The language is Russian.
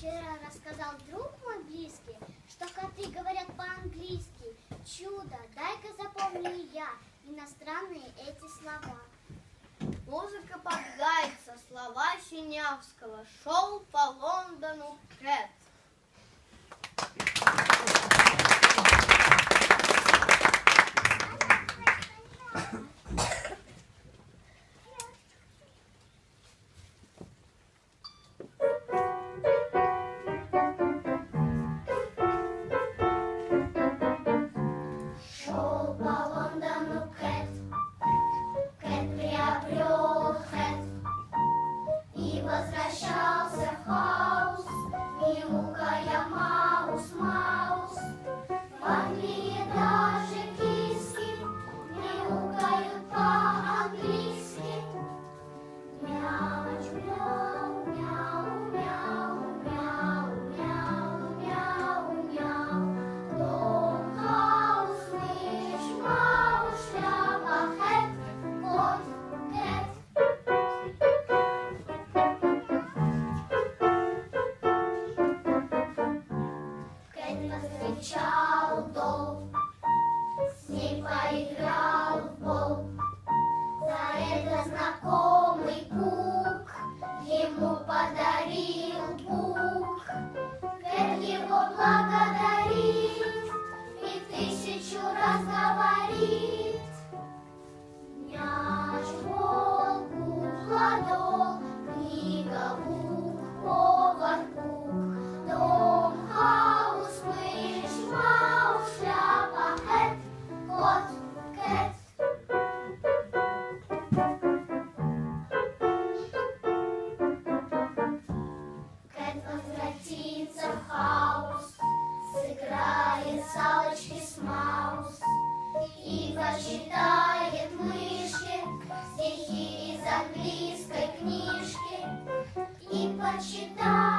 Вчера рассказал друг мой близкий, что коты говорят по-английски. Чудо, дай-ка запомню я иностранные эти слова. Музыка подгается, слова Синявского. Шел по Лондону Кэт. закричал долг, с ней поиграл в бог. За это знакомый кук ему подарил бук. Вер его благодарит и тысячу раз говорит. Няш волку кладу. читает мышки стихи из английской книжки и почитает.